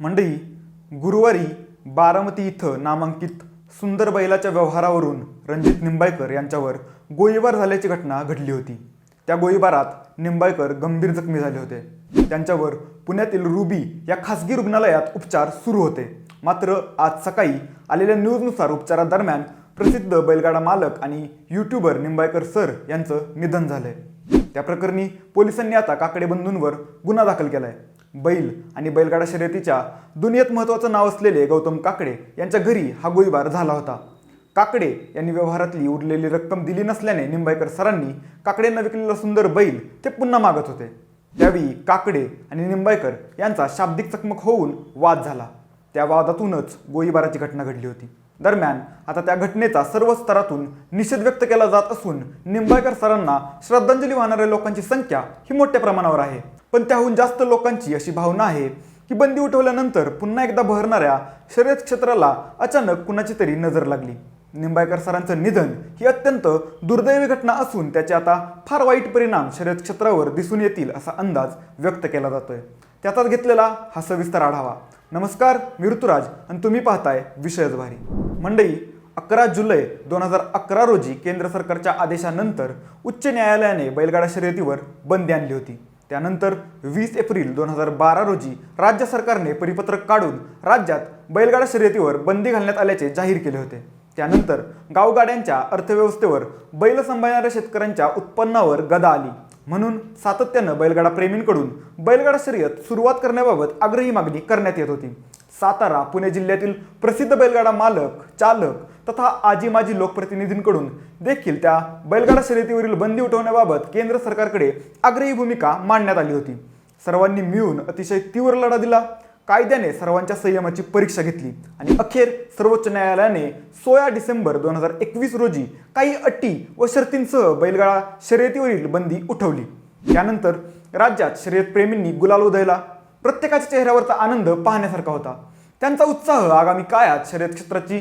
मंडई गुरुवारी बारामती इथं नामांकित सुंदर बैलाच्या व्यवहारावरून रणजित निंबाळकर यांच्यावर गोळीबार झाल्याची घटना घडली होती. त्या गोळीबारात निंबाळकर गंभीर जखमी झाले होते. त्यांच्यावर पुण्यातील रुबी या खासगी रुग्णालयात उपचार सुरू होते. मात्र आज सकाळी आलेल्या न्यूजनुसार उपचारादरम्यान प्रसिद्ध बैलगाडा मालक आणि यूट्यूबर निंबाळकर सर यांचं निधन झालंय. त्या प्रकरणी पोलिसांनी आता काकडे बंधूंवर गुन्हा दाखल केलाय. बैल आणि बैलगाडा शर्यतीच्या दुनियेत महत्त्वाचं नाव असलेले गौतम काकडे यांच्या घरी हा गोळीबार झाला होता. काकडे यांनी व्यवहारातली उरलेली रक्कम दिली नसल्याने निंबाळकर सरांनी काकडेंना विकलेला सुंदर बैल ते पुन्हा मागत होते. त्यावेळी काकडे आणि निंबाळकर यांचा शाब्दिक चकमक होऊन वाद झाला. त्या वादातूनच गोळीबाराची घटना घडली होती. दरम्यान आता त्या घटनेचा सर्व स्तरातून निषेध व्यक्त केला जात असून निंबाळकर सरांना श्रद्धांजली वाहणाऱ्या लोकांची संख्या ही मोठ्या प्रमाणावर आहे. पण त्याहून जास्त लोकांची अशी भावना आहे की बंदी उठवल्यानंतर पुन्हा एकदा बहरणाऱ्या शर्यत क्षेत्राला अचानक कुणाची तरी नजर लागली. निंबाळकर सरांचं निधन ही अत्यंत दुर्दैवी घटना असून त्याचे आता फार वाईट परिणाम शर्यत क्षेत्रावर दिसून येतील असा अंदाज व्यक्त केला जातोय. त्याचाच घेतलेला हा सविस्तर आढावा. नमस्कार मी ऋतुराज आणि तुम्ही पाहताय विषयच भारी. मंडई अकरा जुलै दोन हजार अकरा रोजी केंद्र सरकारच्या आदेशानंतर उच्च न्यायालयाने बैलगाडा शर्यतीवर बंदी आणली होती. त्यानंतर वीस एप्रिल दोन हजार बारा रोजी राज्य सरकारने परिपत्रक काढून राज्यात बैलगाडा शर्यतीवर बंदी घालण्यात आल्याचे जाहीर केले होते. त्यानंतर गावगाड्यांच्या अर्थव्यवस्थेवर बैल सांभाळणाऱ्या शेतकऱ्यांच्या उत्पन्नावर गदा आली. म्हणून सातत्यानं बैलगाडा प्रेमींकडून बैलगाडा शर्यत सुरुवात करण्याबाबत आग्रही मागणी करण्यात येत होती. सातारा पुणे जिल्ह्यातील प्रसिद्ध बैलगाडा मालक चालक तथा आजी माजी लोकप्रतिनिधींकडून देखील त्या बैलगाडा शर्यतीवरील बंदी उठवण्याबाबत केंद्र सरकारकडे आग्रही भूमिका मांडण्यात आली होती. सर्वांनी मिळून अतिशय तीव्र लढा दिला. कायद्याने सर्वांच्या संयमाची परीक्षा घेतली आणि अखेर सर्वोच्च न्यायालयाने सोळा डिसेंबर दोन हजार एकवीस रोजी काही अटी व शर्तींसह बैलगाडा शर्यतीवरील बंदी उठवली. त्यानंतर राज्यात शर्यत प्रेमींनी गुलाल उधळला. प्रत्येकाच्या चेहऱ्यावरचा आनंद पाहण्यासारखा होता. त्यांचा उत्साह आगामी काळात शर्यत क्षेत्राची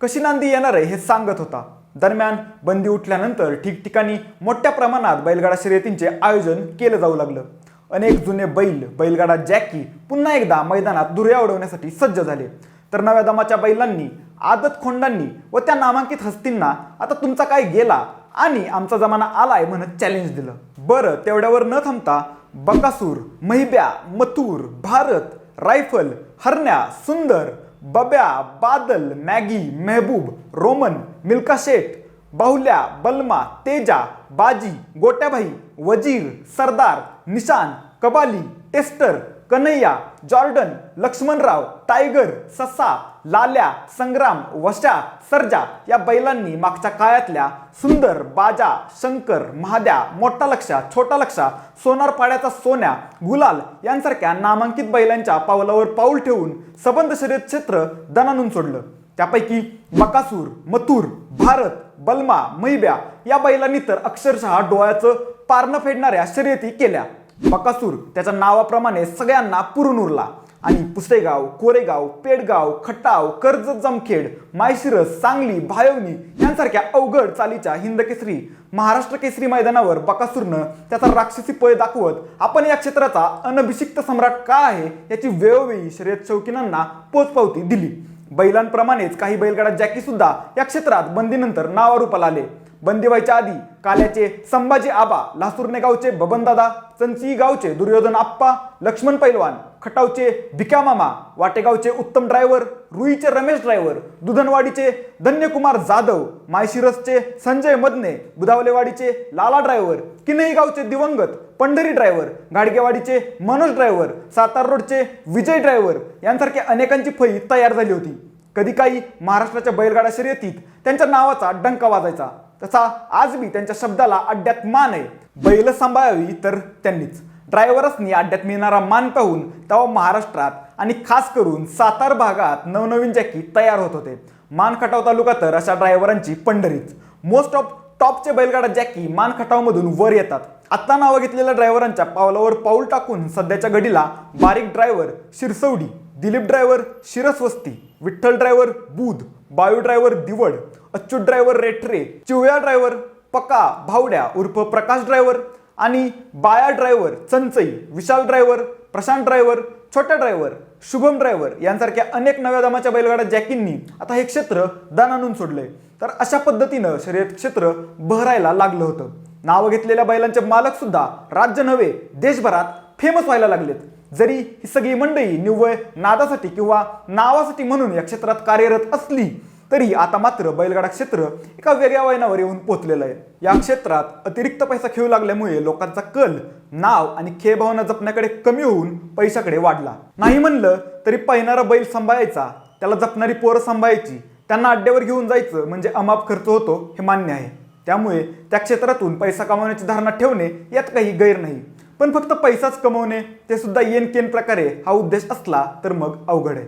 कशी नांदी येणार आहे हे सांगत होता. दरम्यान बंदी उठल्यानंतर ठिकठिकाणी मोठ्या प्रमाणात बैलगाडा शर्यतींचे आयोजन केलं जाऊ लागलं. अनेक जुने बैल बैलगाडा जॅकी पुन्हा एकदा मैदानात दुर्या उडवण्यासाठी सज्ज झाले. तर नव्या दमाच्या बैलांनी आदत खोंडांनी व त्या नामांकित हस्तींना आता तुमचा काय गेला आणि आमचा जमाना आलाय म्हणत चॅलेंज दिलं. बरं तेवढ्यावर न थांबता बकासूर महिब्या मथुर भारत रायफल हरण्या सुंदर बब्या बादल मॅगी मेहबूब रोमन मिल्का शेठ बाहुल्या बलमा Teja Baji गोट्याभाई Wazir Sardar Nishan Kabali tester Kanhaiya Jordan Laxmanrao tiger ससा लाल्या संग्राम वशा सर्जा या बैलांनी मागच्या काळातल्या सुंदर बाजा शंकर महाद्या मोठा लक्षा छोटा लक्षा सोनारपाड्याचा सोन्या गुलाल यांसारख्या नामांकित बैलांच्या पावलावर पाऊल ठेवून सबंध शर्यत क्षेत्र दणानून सोडलं. त्यापैकी बकासूर मथुर भारत बलमा मैब्या या बैलांनी तर अक्षरशः डोळ्याचं पारणं फेडणाऱ्या शर्यती केल्या. बकासूर त्याच्या नावाप्रमाणे सगळ्यांना पुरून उरला आणि पुसेगाव कोरेगाव पेडगाव खटाव कर्जत जमखेड मायशिरस सांगली भायवनी यांसारख्या अवघड चालीच्या हिंद केसरी महाराष्ट्र केसरी मैदानावर बकासूरनं त्याचा राक्षसी पळ दाखवत आपण या क्षेत्राचा अनभिषिक्त सम्राट का आहे याची वेळोवेळी शर्यत शौकीनांना पोचपावती दिली. बैलांप्रमाणेच काही बैलगाडा जॅकी सुद्धा या क्षेत्रात बंदीनंतर नावारूपाला आले. बंदी व्हायच्या आधी काल्याचे संभाजी आबा लासूरने गावचे बबनदादा चंची गावचे दुर्योधन आप्पा लक्ष्मण पैलवान खटावचे भिक्या मामा वाटेगावचे उत्तम ड्रायव्हर रुईचे रमेश ड्रायव्हर दुधनवाडीचे धन्यकुमार जाधव मायशिरसचे संजय मदने बुधावलेवाडीचे लाला ड्रायव्हर किनई गावचे दिवंगत पंढरी ड्रायव्हर गाडगेवाडीचे मनोज ड्रायव्हर सातार रोडचे विजय ड्रायव्हर यांसारख्या अनेकांची फळी तयार झाली होती. कधी काही महाराष्ट्राच्या बैलगाडा शर्यतीत त्यांच्या नावाचा डंका वाजायचा. तसा आज मी त्यांच्या शब्दाला अड्ड्यात मान आहे. बैल सांभाळावी तर त्यांनीच. ड्रायव्हर्सनी अड्ड्यात मिळणारा मान पाहून तेव्हा महाराष्ट्रात आणि खास करून सातार भागात नवनवीन जॅकी तयार होत होते. मान खटाव तालुका तर अशा ड्रायव्हरांची पंढरीच. मोस्ट ऑफ टॉपचे बैलगाडा जॅकी मान खटावमधून वर येतात. आत्ता नावं घेतलेल्या ड्रायव्हरांच्या पावलावर पाऊल टाकून सध्याच्या घडीला बारीक driver Shiraswadi Dilip driver Shiraswasti Vitthal driver Budh बायू driver दिवड Achyut driver Rethare चिवया ड्रायव्हर पका भावड्या उर्फ प्रकाश ड्रायव्हर आणि बाया ड्रायव्हर चंचई विशाल ड्रायव्हर प्रशांत ड्रायव्हर छोटा ड्रायव्हर शुभम ड्रायव्हर यांसारख्या अनेक नव्या दमाच्या बैलगाडा जॅकींनी आता हे क्षेत्र दान आणून सोडलंय तर अशा पद्धतीनं शर्यत क्षेत्र बहरायला लागलं होतं. नावं घेतलेल्या बैलांचे मालक सुद्धा राज्य नव्हे देशभरात फेमस व्हायला लागलेत. जरी ही सगळी मंडळी निव्वळ नादासाठी किंवा नावासाठी म्हणून या क्षेत्रात कार्यरत असली तरी आता मात्र बैलगाडा क्षेत्र एका वेगळ्या वयनावर येऊन पोहोचलेलं आहे. या क्षेत्रात अतिरिक्त पैसा खेळू लागल्यामुळे लोकांचा कल नाव आणि खेळ भावना जपण्याकडे कमी होऊन पैशाकडे वाढला. नाही म्हणलं तरी पहिणारा बैल सांभाळायचा त्याला जपणारी पोरं सांभाळायची त्यांना अड्ड्यावर घेऊन जायचं म्हणजे अमाप खर्च होतो हे मान्य आहे. त्यामुळे त्या क्षेत्रातून पैसा कमावण्याची धारणा ठेवणे यात काही गैर नाही. पण फक्त पैसाच कमवणे ते सुद्धा येन केन प्रकारे हा उद्देश असला तर मग अवघड आहे.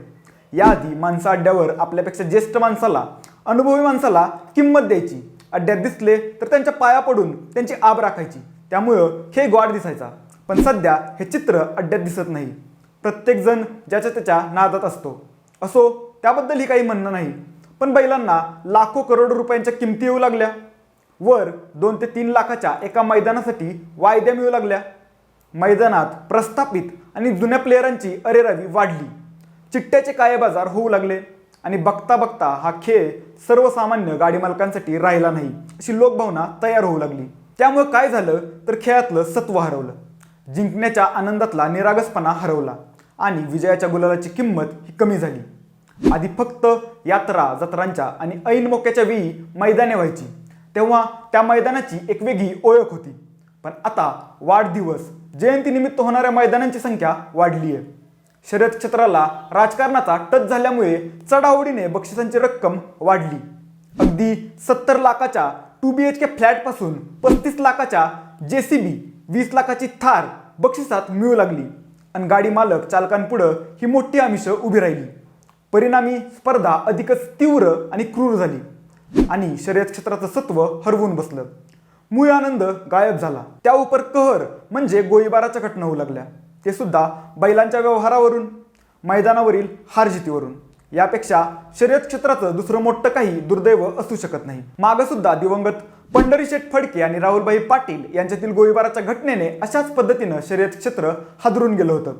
याआधी माणसं अड्ड्यावर आपल्यापेक्षा ज्येष्ठ माणसाला अनुभवी माणसाला किंमत द्यायची. अड्ड्यात दिसले तर त्यांच्या पाया पडून त्यांची आब राखायची. त्यामुळं हे गॉड दिसायचा. पण सध्या हे चित्र अड्ड्यात दिसत नाही. प्रत्येकजण ज्याच्या त्याच्या नादात असतो. असो त्याबद्दलही काही म्हणणं नाही. पण बैलांना लाखो करोड रुपयांच्या किमती येऊ लागल्या. वर दोन ते तीन लाखाच्या एका मैदानासाठी वायद्या मिळू लागल्या. मैदानात प्रस्थापित आणि जुन्या प्लेयरांची अरेरावी वाढली. चिट्ट्याचे काळे बाजार होऊ लागले आणि बघता बघता हा खेळ सर्वसामान्य गाडी मालकांसाठी राहिला नाही अशी लोकभावना तयार होऊ लागली. त्यामुळे काय झालं तर खेळातलं सत्व हरवलं. जिंकण्याच्या आनंदातला निरागसपणा हरवला आणि विजयाच्या गुलालाची किंमत ही कमी झाली. आधी फक्त यात्रा जत्रांच्या आणि ऐन मोक्याच्या वेळी मैदाने व्हायची. तेव्हा त्या मैदानाची एक वेगळी ओळख होती. पण आता वाढदिवस जयंतीनिमित्त होणाऱ्या मैदानांची संख्या वाढली आहे शर्यत क्षेत्राला राजकारणाचा टच झाल्यामुळे चढाओढीने बक्षिसांची रक्कम वाढली. अगदी सत्तर लाखाच्या टू बी एच के फ्लॅटपासून पस्तीस लाखाच्या जे सी बी वीस लाखाची थार बक्षिसात मिळू लागली आणि गाडी मालक चालकांपुढं ही मोठी आमिष उभी राहिली. परिणामी स्पर्धा अधिकच तीव्र आणि क्रूर झाली आणि शर्यत क्षेत्राचं सत्व हरवून बसलं. मूळ आनंद गायब झाला. त्या उपर कहर म्हणजे गोळीबाराच्या घटना होऊ लागल्या. ते सुद्धा बैलांच्या व्यवहारावरून मैदानावरील हारजितीवरून यापेक्षा शर्यत क्षेत्राचं दुसरं मोठं काही दुर्दैव असू शकत नाही. मागं सुद्धा दिवंगत पंढरीशेठ फडके आणि राहुलभाई पाटील यांच्यातील गोळीबाराच्या घटनेने अशाच पद्धतीनं शर्यत क्षेत्र हादरून गेलं होतं.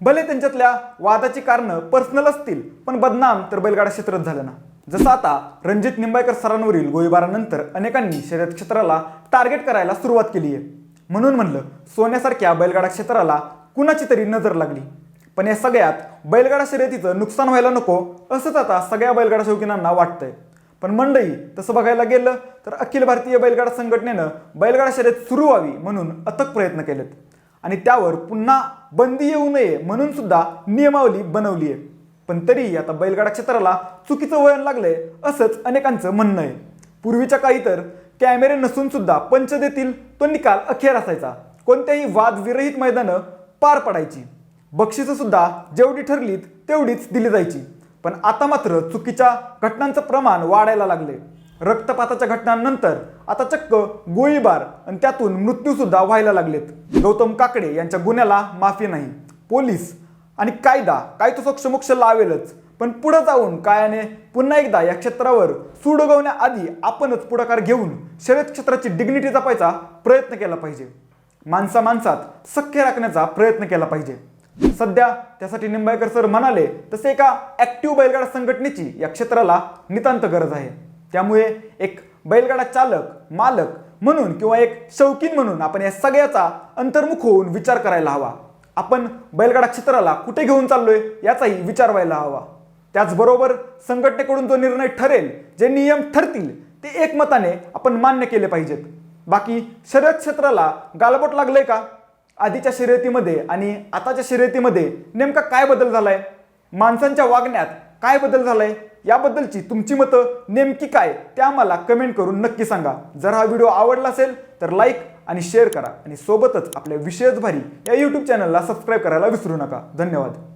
भले त्यांच्यातल्या वादाची कारणं पर्सनल असतील पण बदनाम तर बैलगाडा क्षेत्रात झालं ना. जसं आता रणजित निंबाळकर सरांवरील गोळीबारानंतर अनेकांनी शर्यत क्षेत्राला टार्गेट करायला सुरुवात केली आहे म्हणून म्हणलं सोन्यासारख्या बैलगाडा क्षेत्राला कुणाची तरी नजर लागली. पण या सगळ्यात बैलगाडा शर्यतीचं नुकसान व्हायला नको असंच आता सगळ्या बैलगाडा शौकीनांना वाटतंय. पण मंडई तसं बघायला गेलं तर अखिल भारतीय बैलगाडा संघटनेनं बैलगाडा शर्यत सुरू व्हावी म्हणून अथक प्रयत्न केलेत. आणि त्यावर पुन्हा बंदी येऊ नये म्हणून सुद्धा नियमावली बनवली आहे. पण तरीही आता बैलगाडा क्षेत्राला चुकीचं वळण लागलंय असंच अनेकांचं म्हणणं आहे. पूर्वीच्या काळी तर कॅमेरे नसून सुद्धा पंच देतील तो निकाल अखेर असायचा. कोणत्याही वादविरहित मैदानं पार पडायची. बक्षिसं सुद्धा जेवढी ठरलीत तेवढीच दिली जायची. पण आता मात्र चुकीच्या घटनांचं प्रमाण वाढायला लागले. रक्तपाताच्या घटनांनंतर आता चक्क गोळीबार आणि त्यातून मृत्यू सुद्धा व्हायला लागलेत. गौतम काकडे यांच्या गुन्ह्याला माफी नाही. पोलीस आणि कायदा काय तो सोक्षमोक्ष लावेलच. पण पुढं जाऊन कायाने पुन्हा एकदा या क्षेत्रावर सूड उगवण्याआधी आपणच पुढाकार घेऊन शर्यत क्षेत्राची डिग्निटी जपायचा प्रयत्न केला पाहिजे. माणसा माणसात सख्य राखण्याचा प्रयत्न केला पाहिजे. सध्या त्यासाठी निंबाळकर सर म्हणाले तसे एका ऍक्टिव्ह बैलगाडा संघटनेची या क्षेत्राला नितांत गरज आहे. त्यामुळे एक बैलगाडा चालक मालक म्हणून किंवा एक शौकीन म्हणून आपण या सगळ्याचा अंतर्मुख होऊन विचार करायला हवा. आपण बैलगाडा क्षेत्राला कुठे घेऊन चाललोय याचाही विचार व्हायला हवा. त्याचबरोबर संघटनेकडून जो निर्णय ठरेल जे नियम ठरतील ते एकमताने आपण मान्य केले पाहिजेत. बाकी शर्यत क्षेत्राला गालबोट लागलंय का? आधीच्या शर्यतीमध्ये आणि आताच्या शर्यतीमध्ये नेमका काय बदल झालाय? माणसांच्या वागण्यात काय बदल झालाय? याबद्दलची तुमची मतं नेमकी काय? ते आम्हाला कमेंट करून नक्की सांगा. जर हा व्हिडिओ आवडला असेल तर लाईक आणि शेअर करा. आणि सोबतच आपल्या विशेष भारी या यूट्यूब चॅनलला सबस्क्राईब करायला विसरू नका. धन्यवाद.